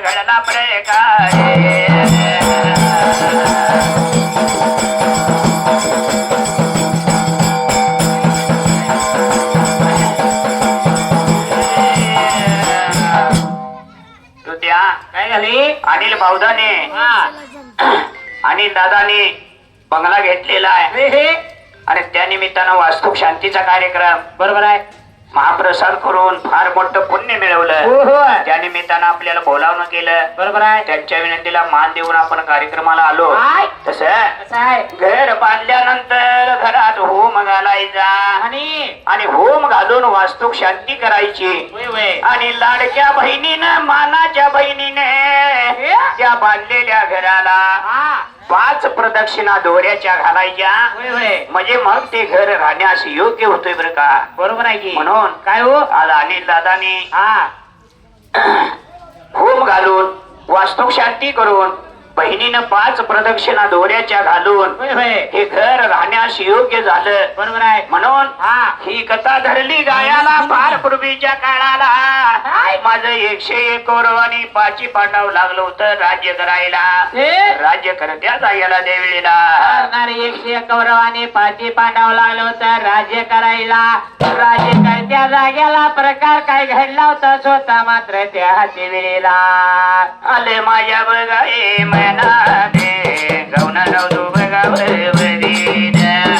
घडला त्या काय झाली? अनिल हा. अनिल दादाने बंगला घेतलेला आहे. आणि त्या निमित्तानं वास्तू शांतीचा कार्यक्रम. बरोबर आहे? महाप्रसाद करून फार मोठं पुण्य मिळवलं. हो हो. त्या निमित्तानं आपल्याला बोलावणं केलं. बरोबर आहे. त्यांच्या विनंतीला मान देऊन आपण कार्यक्रमाला आलो? तस घर बांधल्यानंतर घरात होम घालायचा. आणि? आणि होम घालून वास्तू शांती करायची. आणि लाडक्या बहिणीनं मानाच्या बहिणीने त्या बांधलेल्या घराला हा. पाच प्रदक्षिणा दोऱ्याच्या घालायच्या. म्हणजे मग ते घर राहण्यास योग्य होतोय बरं का? बरोबर आहे की. म्हणून काय हो? आज अनिल दादानी हा. होम घालून वास्तू शांती करून बहिणीनं पाच प्रदक्षिणा दोऱ्याच्या घालून हे घर राहण्यास योग्य झालं. बरोबर आहे. म्हणून हा ही कथा धरली गायाला फार पूर्वीच्या काळाला. माझं एकशे एक आणि पाची पांडव लागलं होतं राज्य करायला. राज्य करत्या जायला देवीला. एकशे एक कौरवाने पाची पांडव लागलं होतं राज्य करायला. राज्य करत्या जाग्याला प्रकार काय घडला होता स्वतः मात्र त्या हाती वेळेला आले माझ्या बघाए मना दे गौना नवतो बघावर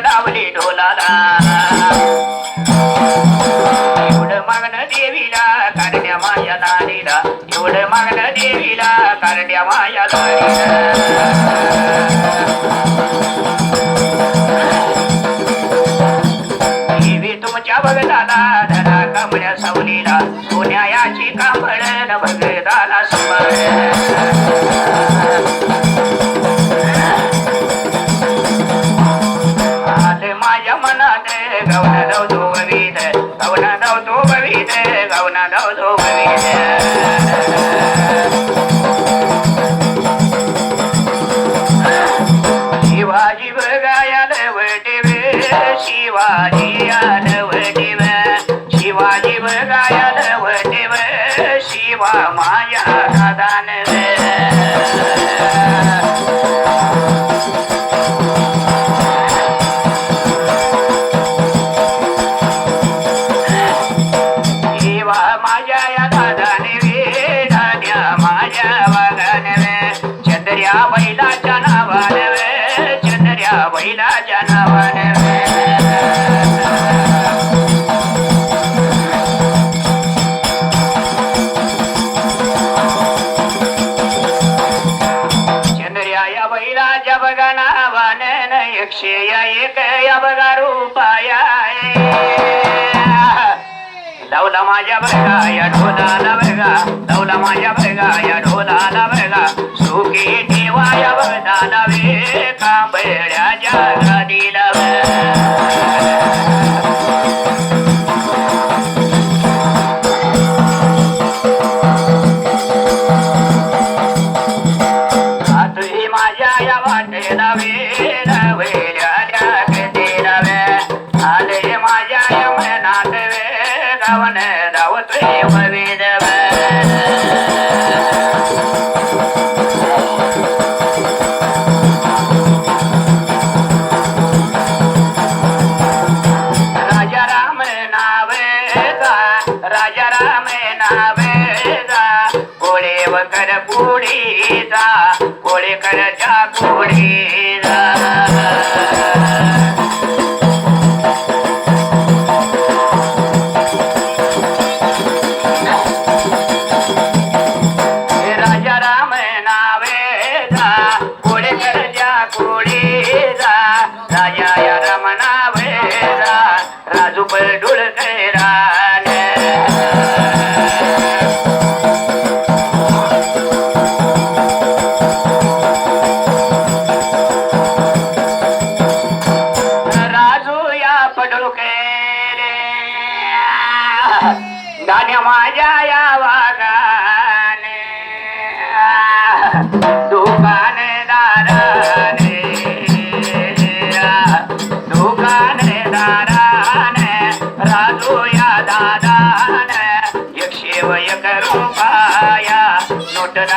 त्यांनी ढोलाला. एवढं मागणं देवीला कारड्या माया दारीला एवढं मागणं देवीला कारड्या माया देवी तुमच्या धरा कमळ्या मनात गवना धावतो बवीत गवना धावतो बवीत गवना धावतो बवीत शिवाजी बघायाल वटेव शिवाजी आल वटेव शिवाजी बघायाल वटेव शिवा न एक या बघा लावला माझ्या बघा या ढोलाला बघा. लावला माझ्या बघा या ढोलाला बघा. सुखी ठेवा या बघाला वे कोळेकरच्या पुढीचा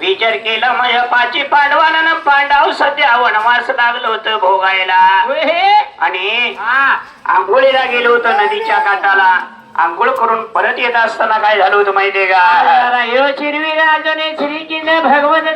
विचार केला माझ्या पाची पांडवानं पांडव सध्या वनवास लागलं होतं भोगायला. आणि हा. आंघोळीला गेलो होतो नदीच्या काठाला. आंघोळ करून परत येत असताना काय झालं होतं माहितीये का? ह्यो चिरवी राजने श्री भगवत